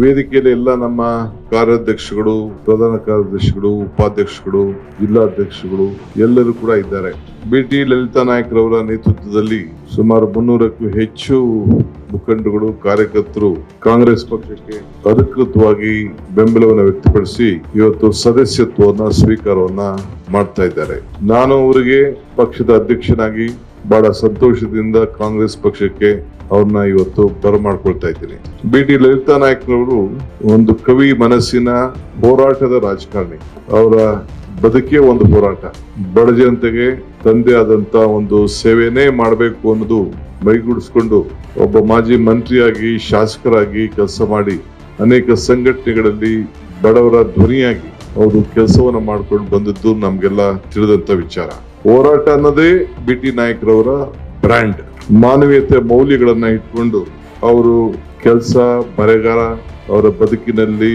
ವೇದಿಕೆಯಲ್ಲಿ ಎಲ್ಲ ನಮ್ಮ ಕಾರ್ಯಾಧ್ಯಕ್ಷಗಳು, ಪ್ರಧಾನ ಕಾರ್ಯದರ್ಶಿಗಳು, ಉಪಾಧ್ಯಕ್ಷಗಳು, ಜಿಲ್ಲಾಧ್ಯಕ್ಷಗಳು ಎಲ್ಲರೂ ಕೂಡ ಇದ್ದಾರೆ. ಬಿ ಟಿ ಲಲಿತಾ ನಾಯಕರವರ ನೇತೃತ್ವದಲ್ಲಿ ಸುಮಾರು ಮುನ್ನೂರಕ್ಕೂ ಹೆಚ್ಚು ಮುಖಂಡಗಳು ಕಾರ್ಯಕರ್ತರು ಕಾಂಗ್ರೆಸ್ ಪಕ್ಷಕ್ಕೆ ಅಧಿಕೃತವಾಗಿ ಬೆಂಬಲವನ್ನು ವ್ಯಕ್ತಪಡಿಸಿ ಇವತ್ತು ಸದಸ್ಯತ್ವವನ್ನು, ಸ್ವೀಕಾರವನ್ನ ಮಾಡ್ತಾ ಇದ್ದಾರೆ. ನಾನು ಅವರಿಗೆ ಪಕ್ಷದ ಅಧ್ಯಕ್ಷನಾಗಿ ಬಹಳ ಸಂತೋಷದಿಂದ ಕಾಂಗ್ರೆಸ್ ಪಕ್ಷಕ್ಕೆ ಅವ್ರನ್ನ ಇವತ್ತು ಬರಮಾಡ್ಕೊಳ್ತಾ ಇದ್ದೀನಿ. ಬಿ ಟಿ ಲಲಿತಾ ನಾಯಕರವರು ಒಂದು ಕವಿ ಮನಸ್ಸಿನ ಹೋರಾಟದ ರಾಜಕಾರಣಿ. ಅವರ ಬದುಕೇ ಒಂದು ಹೋರಾಟ. ಬಡ ಜನತೆಗೆ ತಂದೆ ಆದಂತ ಒಂದು ಸೇವೆನೇ ಮಾಡಬೇಕು ಅನ್ನೋದು ಮೈಗೂಡಿಸ್ಕೊಂಡು ಒಬ್ಬ ಮಾಜಿ ಮಂತ್ರಿಯಾಗಿ, ಶಾಸಕರಾಗಿ ಕೆಲಸ ಮಾಡಿ ಅನೇಕ ಸಂಘಟನೆಗಳಲ್ಲಿ ಬಡವರ ಧ್ವನಿಯಾಗಿ ಅವರು ಕೆಲಸವನ್ನ ಮಾಡ್ಕೊಂಡು ಬಂದದ್ದು ನಮಗೆಲ್ಲ ತಿಳಿದಂತ ವಿಚಾರ. ಹೋರಾಟ ಅನ್ನೋದೇ ಬಿ ಟಿ ನಾಯಕರವರ ಬ್ರ್ಯಾಂಡ್ ಮಾನವೀಯತೆ ಮೌಲ್ಯಗಳನ್ನ ಇಟ್ಕೊಂಡು ಅವರು ಕೆಲಸ ಬರೆಗಾರ ಅವರ ಬದುಕಿನಲ್ಲಿ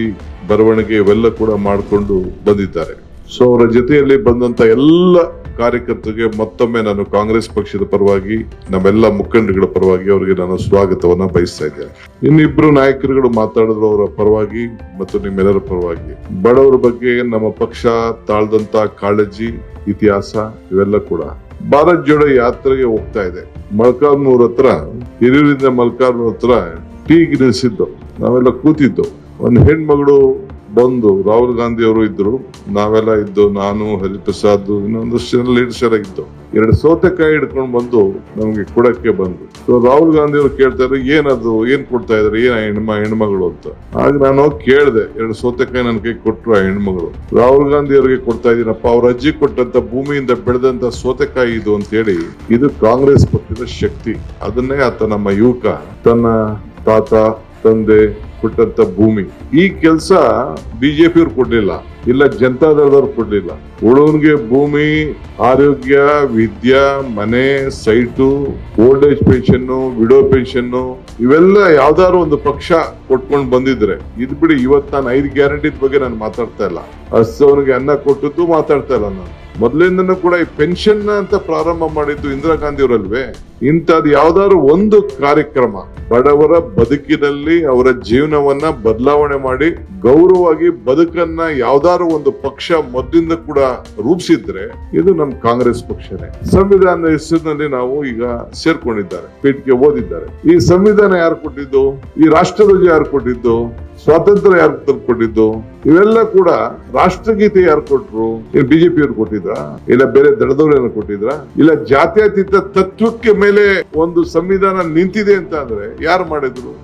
ಬರವಣಿಗೆ ಇವೆಲ್ಲ ಕೂಡ ಮಾಡಿಕೊಂಡು ಬಂದಿದ್ದಾರೆ. ಸೊ ಅವರ ಜೊತೆಯಲ್ಲಿ ಬಂದಂತ ಎಲ್ಲ ಕಾರ್ಯಕರ್ತರಿಗೆ ಮತ್ತೊಮ್ಮೆ ನಾನು ಕಾಂಗ್ರೆಸ್ ಪಕ್ಷದ ಪರವಾಗಿ, ನಮ್ಮೆಲ್ಲ ಮುಖಂಡಗಳ ಪರವಾಗಿ ಅವರಿಗೆ ನಾನು ಸ್ವಾಗತವನ್ನ ಬಯಸ್ತಾ ಇದ್ದೇನೆ. ಇನ್ನಿಬ್ರು ನಾಯಕರುಗಳು ಮಾತಾಡಿದ್ರು ಅವರ ಪರವಾಗಿ ಮತ್ತು ನಿಮ್ಮೆಲ್ಲರ ಪರವಾಗಿ. ಬಡವರ ಬಗ್ಗೆ ನಮ್ಮ ಪಕ್ಷ ತಾಳ್ದಂತ ಕಾಳಜಿ ಇತಿಹಾಸ ಇವೆಲ್ಲ ಕೂಡ. ಭಾರತ್ ಜೋಡೋ ಯಾತ್ರೆಗೆ ಹೋಗ್ತಾ ಇದೆ. ಮಲ್ಕಾರ್ನೂರ್ ಹತ್ರ, ಹಿರಿಯೂರಿಂದ ಮಲ್ಕಾರ್ನೂರ್ ಹತ್ರ ಟೀ ನಿಲ್ಸಿದ್ದು ನಾವೆಲ್ಲ ಕೂತಿದ್ದು. ಒಂದು ಹೆಣ್ಮಗಳು ಬಂದು, ರಾಹುಲ್ ಗಾಂಧಿ ಅವರು ಇದ್ರು. ನಾವೆಲ್ಲ ಇದ್ದು, ನಾನು, ಹರಿಪ್ರಸಾದ್ ಇನ್ನೊಂದು ಜನ ಲೀಡರ್ಸ್ ಎರಡು ಸೌತೆಕಾಯಿ ಹಿಡ್ಕೊಂಡು ಬಂದು ನಮಗೆ ಕೊಡಕ್ಕೆ ಬಂದ್ರು ಸೊ ರಾಹುಲ್ ಗಾಂಧಿ ಅವರು ಕೇಳ್ತಾರೆ, ಏನದು? ಏನ್ ಕೊಡ್ತಾ ಇದಾರೆ ಏನ ಹೆಣ್ಮ, ಹೆಣ್ಮಗಳು ಅಂತ? ಆಗ ನಾನು ಹೋಗಿ ಕೇಳಿದೆ, ಎರಡು ಸೌತೆಕಾಯಿ ನನ್ನ ಕೈ ಕೊಟ್ಟರು ಆ ಹೆಣ್ಮಗಳು. ರಾಹುಲ್ ಗಾಂಧಿ ಅವರಿಗೆ ಕೊಡ್ತಾ ಇದೀನಪ್ಪ, ಅವ್ರ ಅಜ್ಜಿ ಕೊಟ್ಟಂತ ಭೂಮಿಯಿಂದ ಬೆಳೆದಂತ ಸೌತೆಕಾಯಿ ಇದು ಅಂತ ಹೇಳಿ, ಇದು ಕಾಂಗ್ರೆಸ್ ಪಕ್ಷದ ಶಕ್ತಿ. ಅದನ್ನೇ ಆತ ನಮ್ಮ ಯುವಕ. ತನ್ನ ತಾತ, ತಂದೆ ಕೊಟ್ಟಂತ ಭೂಮಿ. ಈ ಕೆಲಸ ಬಿಜೆಪಿ ಅವ್ರು ಕೊಡ್ಲಿಲ್ಲ. ಇಲ್ಲ ಜನತಾದಳದವ್ರು ಕೊಡ್ಲಿಲ್ಲ. ಉಳವನ್ಗೆ ಭೂಮಿ, ಆರೋಗ್ಯ, ವಿದ್ಯಾ, ಮನೆ, site old age pension widow pension ಇವೆಲ್ಲ ಯಾವ್ದಾದ್ರು ಒಂದು ಪಕ್ಷ ಕೊಟ್ಕೊಂಡು ಬಂದಿದ್ರೆ. ಇದ್ ಬಿಡಿ ಇವತ್ತು ನಾನು ಐದು ಗ್ಯಾರಂಟಿ ಬಗ್ಗೆ ನಾನು ಮಾತಾಡ್ತಾ ಇಲ್ಲ. ಹಸ್ತವನಿಗೆ ಅನ್ನ ಕೊಟ್ಟದ್ದು ಮಾತಾಡ್ತಾ ಇಲ್ಲ ನಾನು. ಮೊದಲಿಂದನೂ ಕೂಡ ಈ ಪೆನ್ಷನ್ ಅಂತ ಪ್ರಾರಂಭ ಮಾಡಿದ್ದು ಇಂದಿರಾ ಗಾಂಧಿ ಅವರಲ್ವೇ. ಇಂಥದ್ದು ಯಾವ್ದಾದ್ರು ಒಂದು ಕಾರ್ಯಕ್ರಮ ಬಡವರ ಬದುಕಿನಲ್ಲಿ ಅವರ ಜೀವನವನ್ನ ಬದಲಾವಣೆ ಮಾಡಿ ಗೌರವವಾಗಿ ಬದುಕನ್ನ ಯಾವ್ದಾದ್ರು ಒಂದು ಪಕ್ಷ ಮೊದಲಿಂದ ಕೂಡ ರೂಪಿಸಿದ್ರೆ ಇದು ನಮ್ ಕಾಂಗ್ರೆಸ್ ಪಕ್ಷನೇ. ಸಂವಿಧಾನದ ಹೆಸರಿನಲ್ಲಿ ನಾವು ಈಗ ಸೇರ್ಕೊಂಡಿದ್ದಾರೆ, ಪೀಠಕ್ಕೆ ಓದಿದ್ದಾರೆ. ಈ ಸಂವಿಧಾನ ಯಾರು ಕೊಟ್ಟಿದ್ದು? ಈ ರಾಷ್ಟ್ರಧ್ವಜ ಯಾರು ಕೊಟ್ಟಿದ್ದು? ಸ್ವಾತಂತ್ರ್ಯ ಯಾರು ತಂದ್ಕೊಟ್ಟಿದ್ದು? ಇವೆಲ್ಲ ಕೂಡ ರಾಷ್ಟ್ರಗೀತೆ ಯಾರು ಕೊಟ್ರು? ಬಿಜೆಪಿ ಅವ್ರು ಕೊಟ್ಟಿದ್ರ? ಇಲ್ಲ ಬೇರೆ ದಳದವ್ರು ಕೊಟ್ಟಿದ್ರ? ಇಲ್ಲ ಜಾತ್ಯತೀತ ತತ್ವಕ್ಕೆ ಮೇಲೆ ಒಂದು ಸಂವಿಧಾನ ನಿಂತಿದೆ ಅಂತ ಅಂದ್ರೆ ಯಾರು ಮಾಡಿದ್ರು?